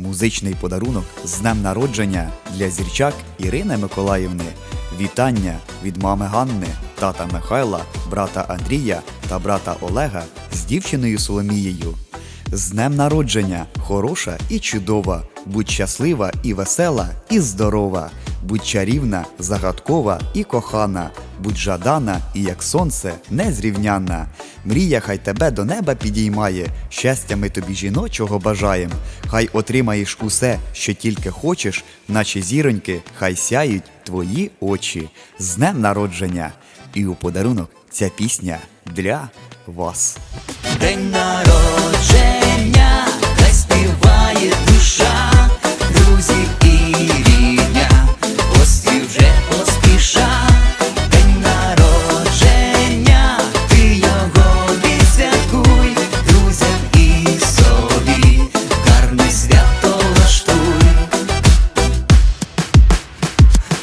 Музичний подарунок з днем народження для зірчак Ірини Миколаївни. Вітання від мами Ганни, тата Михайла, брата Андрія та брата Олега з дівчиною Соломією. З днем народження, хороша і чудова, будь щаслива і весела, і здорова, будь чарівна, загадкова і кохана, будь жадана і як сонце незрівнянна. Мрія хай тебе до неба підіймає, щастя ми тобі жіночого бажаєм. Хай отримаєш усе, що тільки хочеш, наче зіроньки, хай сяють твої очі. З днем народження! І у подарунок ця пісня для вас. День народження,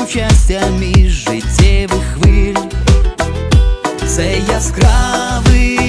зичим щастя між життєвих хвиль. Це яскравий